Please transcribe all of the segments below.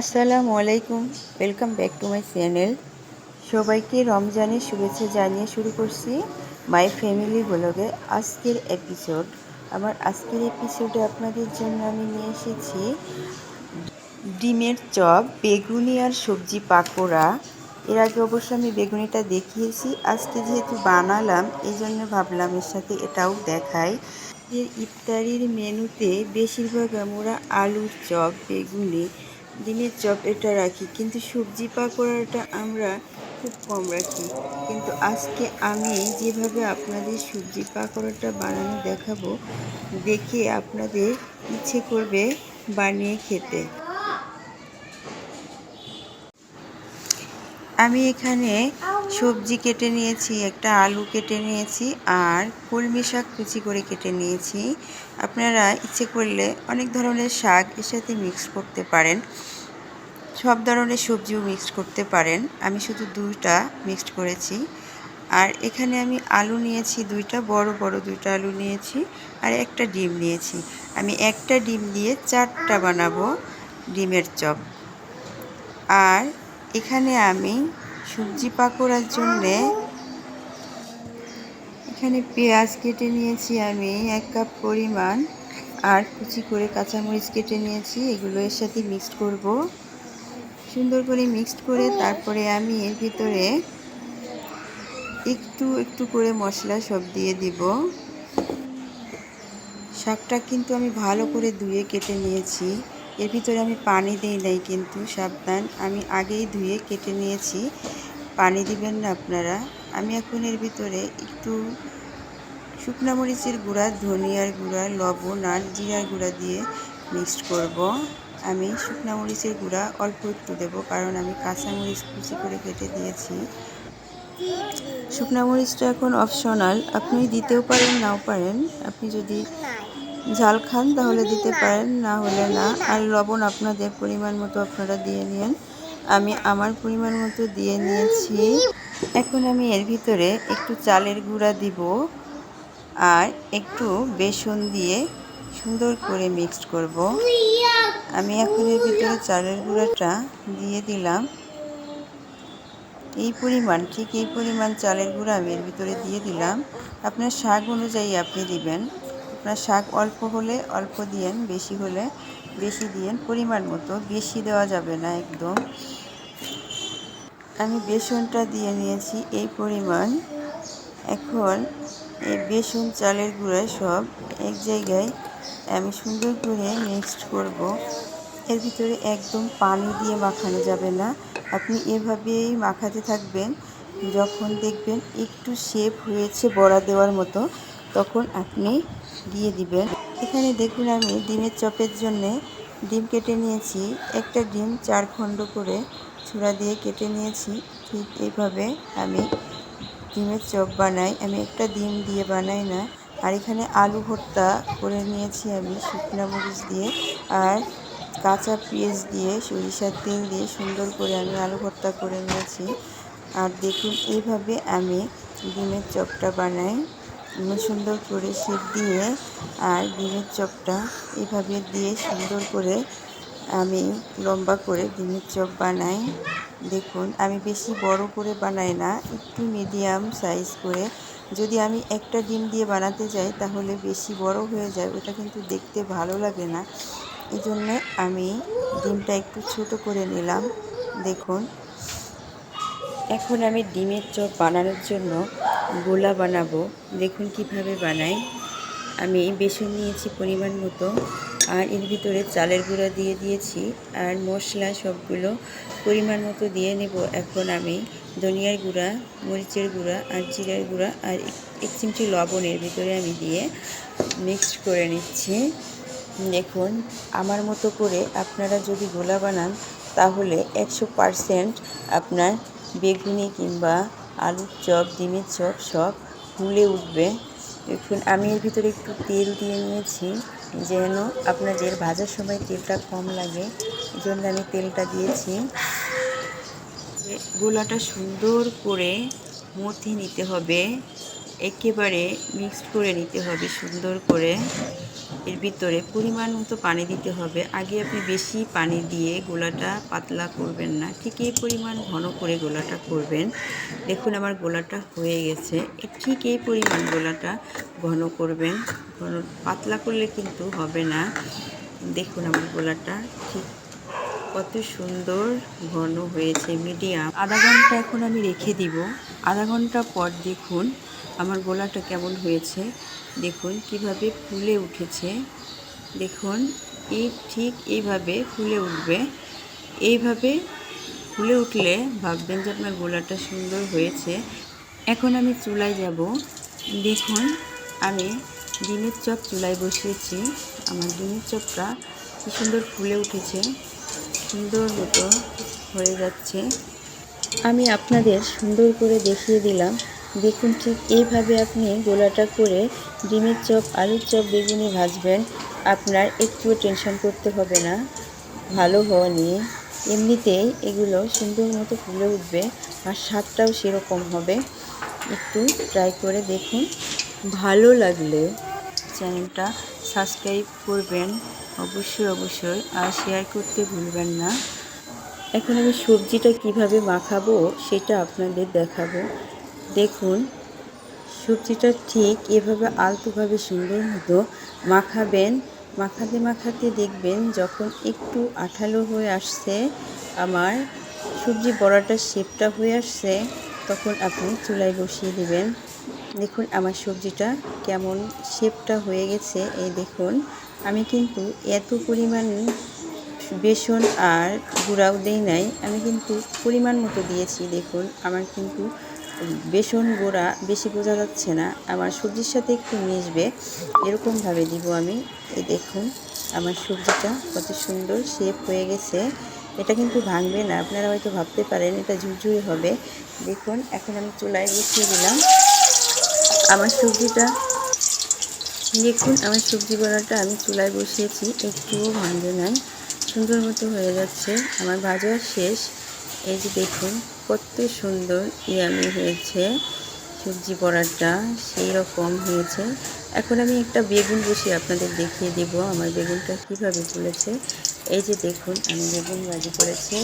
আসসালামু আলাইকুম। Welcome back to my channel সবাইকে রমজানের শুভেচ্ছা জানিয়ে শুরু করছি মাই ফ্যামিলি ব্লগে আজকের এপিসোড আমার আজকের এপিসোডে আপনাদের জন্য আমি নিয়ে এসেছি ডিমের চপ, বেগুনি আর সবজি পাকোড়া। এর আগে অবশ্য আমি বেগুনিটা দেখিয়েছি। আজকে যেহেতু বানালাম এই জন্য ভাবলাম এর সাথে এটাও দেখাই। ইফতারির মেনুতে বেশিরভাগ আমরা আলুর চপ, বেগুনি ডিমের চপ এটা রাখি, কিন্তু সবজি পাকোড়াটা আমরা খুব কম রাখি। কিন্তু আজকে আমি যেভাবে আপনাদের সবজি পাকোড়াটা বানানো দেখাবো, দেখে আপনাদের ইচ্ছে করবে বানিয়ে খেতে। আমি এখানে সবজি কেটে নিয়েছি, একটা আলু কেটে নিয়েছি আর কলমি শাক কুচি করে কেটে নিয়েছি। আপনারা ইচ্ছে করলে অনেক ধরনের শাক এর সাথে মিক্স করতে পারেন। সব ধরনের সবজিও মিক্স করতে পারেন। আমি শুধু দুইটা মিক্সড করেছি। আর এখানে আমি আলু নিয়েছি দুইটা, বড় বড় দুইটা আলু নিয়েছি আর একটা ডিম নিয়েছি। আমি একটা ডিম দিয়ে চারটা বানাবো ডিমের চপ। আর এখানে আমি সবজি পাকোড়ার জন্যে এখানে পেঁয়াজ কেটে নিয়েছি আমি, এক কাপ পরিমাণ, আর কুচি করে কাঁচামরিচ কেটে নিয়েছি, এগুলো এর সাথে মিক্সড করব। সুন্দর করে মিক্সড করে তারপরে আমি এর ভিতরে একটু একটু করে মশলা সব দিয়ে দিব। শাকটা কিন্তু আমি ভালো করে ধুয়ে কেটে নিয়েছি। এর ভিতরে আমি পানি দিই নাই কিন্তু সাবধান। আমি আগেই ধুয়ে কেটে নিয়েছি। পানি দিবেন না আপনারা। আমি এখন এর ভিতরে একটু শুকনো মরিচের গুঁড়া, ধনিয়ার গুঁড়া, লবণ আর জিরার গুঁড়া দিয়ে মিক্সড করব। আমি শুকনো মরিচের গুঁড়া অল্প একটু দেবো কারণ আমি কাঁচা মরিচ কুচি করে কেটে দিয়েছি। শুকনো মরিচটা এখন অপশনাল আপনি দিতেও পারেন, নাও পারেন। আপনি যদি ঝাল খান, তাহলে দিতে পারেন, না হলে না। আর লবণ আপনাদের পরিমাণ মতো আপনারা দিয়ে নিন। আমি আমার পরিমাণ মতো দিয়ে নিয়েছি। এখন আমি এর ভিতরে একটু চালের গুঁড়া দিব আর একটু বেসন দিয়ে সুন্দর করে মিক্সড করব। আমি এখন এর ভিতরে চালের গুঁড়াটা দিয়ে দিলাম। এই পরিমাণ, ঠিক এই পরিমাণ চালের গুঁড়া আমি এর ভিতরে দিয়ে দিলাম। আপনার শাক অনুযায়ী আপনি দিবেন। আপনার শাক অল্প হলে অল্প দিয়েন, বেশি হলে বেশি দিয়েন, পরিমাণ মতো। বেশি দেওয়া যাবে না একদম। আমি বেসনটা দিয়ে নিয়েছি, এই পরিমাণ। এখন এই বেসন, চালের গুঁড়া সব এক জায়গায় আমি সুন্দর করে মিক্সড করব। এর ভিতরে একদম পানি দিয়ে মাখানো যাবে না। আপনি এভাবেই মাখাতে থাকবেন। যখন দেখবেন একটু শেপ হয়েছে বড়া দেওয়ার মতো তখন আপনি দিয়ে দিবেন। এখানে দেখুন আমি ডিমের চপের জন্যে ডিম কেটে নিয়েছি। একটা ডিম চার খণ্ড করে ছুরা দিয়ে কেটে নিয়েছি। ঠিক এইভাবে আমি ডিমের চপ বানাই। আমি একটা ডিম দিয়ে বানাই না। আর এখানে আলু ভর্তা করে নিয়েছি আমি শুকনো মরিচ দিয়ে আর কাঁচা পেঁয়াজ দিয়ে, সরিষার তেল দিয়ে সুন্দর করে আমি আলু ভর্তা করে নিয়েছি। আর দেখুন এইভাবে আমি ডিমের চপটা বানাই। সুন্দর করে শেপ দিয়ে আর ডিমের চপটা এভাবে দিয়ে সুন্দর করে আমি লম্বা করে ডিমের চপ বানাই। দেখুন, আমি বেশি বড় করে বানাই না, একটু মিডিয়াম সাইজ করে। যদি আমি একটা ডিম দিয়ে বানাতে যাই, তাহলে বেশি বড় হয়ে যায়, ওটা কিন্তু দেখতে ভালো লাগে না। এই জন্যে আমি ডিমটা একটু ছোট করে নিলাম। দেখুন, এখন আমি ডিমের চপ বানানোর জন্য গোলা বানাবো। দেখুন কীভাবে বানাই। আমি বেসন নিয়েছি পরিমাণ মতো। আর এর ভিতরে চালের গুঁড়া দিয়ে দিয়েছি। আর মশলা সবগুলো পরিমাণ মতো দিয়ে নেব। এখন আমি ধনিয়ার গুঁড়া, মরিচের গুঁড়া, আর জিরার গুঁড়া, আর এক চিমটি লবণের ভিতরে আমি দিয়ে মিক্সড করে নিচ্ছি। দেখুন, আমার মতো করে আপনারা যদি গোলা বানান, তাহলে একশো পারসেন্ট আপনার বেগুনি কিংবা আলুর চপ, ডিমের চপ সব ফুলে উঠবে। দেখুন, আমি এর ভিতরে একটু তেল দিয়ে নিয়েছি, যেন আপনাদের ভাজার সময় তেলটা কম লাগে। এই জন্য আমি তেলটা দিয়েছি। গোলাটা সুন্দর করে মথি নিতে হবে। একেবারে মিক্সড করে নিতে হবে সুন্দর করে। এর ভিতরে পরিমাণ মতো পানি দিতে হবে। আগে আপনি বেশি পানি দিয়ে গোলাটা পাতলা করবেন না। ঠিক এই পরিমাণ ঘন করে গোলাটা করবেন। দেখুন আমার গোলাটা হয়ে গেছে। ঠিক এই পরিমাণ গোলাটা ঘন করবেন। ঘন পাতলা করলে কিন্তু হবে না। দেখুন আমার গোলাটা ঠিক কত সুন্দর ঘন হয়েছে, মিডিয়াম। আধা ঘণ্টা এখন আমি রেখে দিব। আধা ঘণ্টা পর দেখুন আমার গোলাটা কেমন হয়েছে? দেখুন, কীভাবে ফুলে উঠেছে। দেখুন, এই ঠিক এইভাবে ফুলে উঠবে। এইভাবে ফুলে উঠলে ভাববেন যে আপনার গোলাটা সুন্দর হয়েছে। এখন আমি চুলায় যাব। দেখুন, আমি ডিমের চপ চুলায় বসিয়েছি। আমার ডিমের চপটা কি সুন্দর ফুলে উঠেছে। সুন্দর মতো হয়ে যাচ্ছে। আমি আপনাদের সুন্দর করে দেখিয়ে দিলাম। দেখুন ঠিক এইভাবে আপনি গোলাটা করে ডিমের চপ, আলুর চপ বেগুনি ভাজবেন, আপনার একটুও টেনশন করতে হবে না। ভালো হওয়া নিয়ে এমনিতেই এগুলো সুন্দর মতো ফুলে উঠবে আর স্বাদটাও সেরকম হবে। একটু ট্রাই করে দেখুন। ভালো লাগলে চ্যানেলটা সাবস্ক্রাইব করবেন। অবশ্যই অবশ্যই। আর শেয়ার করতে ভুলবেন না। এখন আমি সবজিটা কীভাবে মাখাবো সেটা আপনাদের দেখাবো। দেখুন, সবজিটা ঠিক এভাবে আলতোভাবে সুন্দর মতো মাখাবেন। মাখাতে মাখাতে দেখবেন যখন একটু আঠালো হয়ে আসছে, আমার সবজি বড়াটার শেপটা হয়ে আসছে, তখন আপনি চুলায় বসিয়ে দেবেন। দেখুন আমার সবজিটা কেমন শেপটা হয়ে গেছে। এই দেখুন, আমি কিন্তু এত পরিমাণ বেসন আর গুঁড়াও দেই নাই, আমি কিন্তু পরিমাণ মতো দিয়েছি। দেখুন, আমার কিন্তু বেসন গুঁড়া বেশি বোঝা যাচ্ছে না। আমার সবজির সাথে একটু মিশবে। এরকমভাবে দিব আমি। এই দেখুন, আমার সবজিটা কত সুন্দর শেপ হয়ে গেছে। এটা কিন্তু ভাঙবে না, আপনারা হয়তো ভাবতে পারেন, এটা ঝুরঝুরি হবে। দেখুন, এখন আমি চুলায় বসিয়ে দিলাম। আমার সবজিটা, দেখুন, আমার সবজি বড়াটা আমি চুলায় বসিয়েছি, একটুও ভাঙবে নাই। সুন্দর মতো হয়ে যাচ্ছে, আমার ভাজা শেষ। এই যে দেখুন কত সুন্দর ইয়ামি হয়েছে, সবজি বড়াটা সেই রকম হয়েছে। এখন আমি একটা বেগুন বসিয়ে আপনাদের দেখিয়ে দেব, আমার বেগুনটা কীভাবে ফুলেছে। এই যে দেখুন, আমি বেগুন ভাজি করেছি,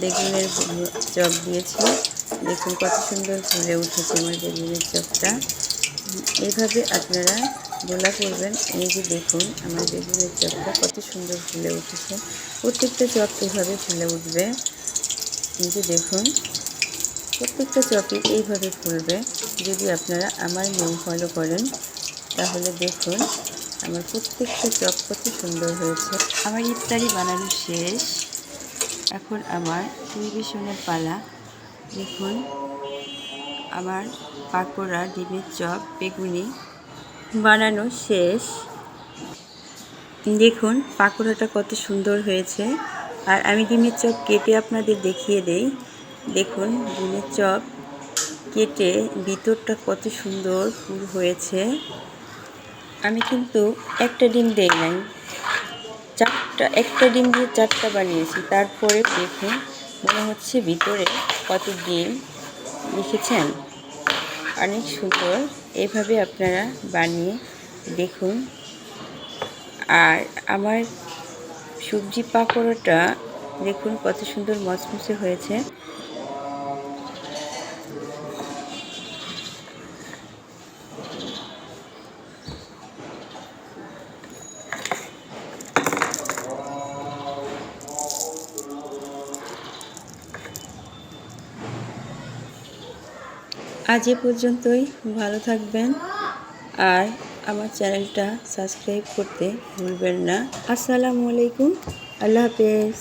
বেগুনের চপ দিয়েছি। দেখুন কত সুন্দর ফুলে উঠেছে আমার বেগুনের চপটা। এইভাবে আপনারা গোলা করবেন, এই যে দেখুন আমার বেগুনের চপটা কত সুন্দর ফুলে উঠেছে। প্রত্যেকটা চপ এভাবে ফুলে উঠবে। যে দেখুন, প্রত্যেকটা চপই এইভাবে ফুলবে। যদি আপনারা আমার নিয়ম ফলো করেন, তাহলে দেখুন, আমার প্রত্যেকটা চপ কত সুন্দর হয়েছে। আমার ইফতারি বানানো শেষ। এখন আমার পরিবেশনের পালা। দেখুন, আমার পাকোড়া, ডিমের চপ, বেগুনি বানানো শেষ। দেখুন, পাকোড়াটা কত সুন্দর হয়েছে। আর আমি ডিমের চপ কেটে আপনাদের দেখিয়ে দেই। দেখুন, ডিমের চপ কেটে ভিতরটা কত সুন্দর ফুল হয়েছে। আমি কিন্তু একটা ডিম দেই নাই। চারটা, একটা ডিম দিয়ে চারটা বানিয়েছি। তারপরে দেখুন মনে হচ্ছে ভিতরে কত ডিম লিখেছেন অনেক সুন্দর। এভাবে আপনারা বানিয়ে দেখুন। আর আমার সবজি পাকোড়াটা দেখুন কত সুন্দর মচমচে হয়েছে। আজ এ পর্যন্তই ভালো থাকবেন। আর আমার চ্যানেলটা সাবস্ক্রাইব করতে ভুলবেন না। আসসালামু আলাইকুম। আল্লাহ হাফেজ।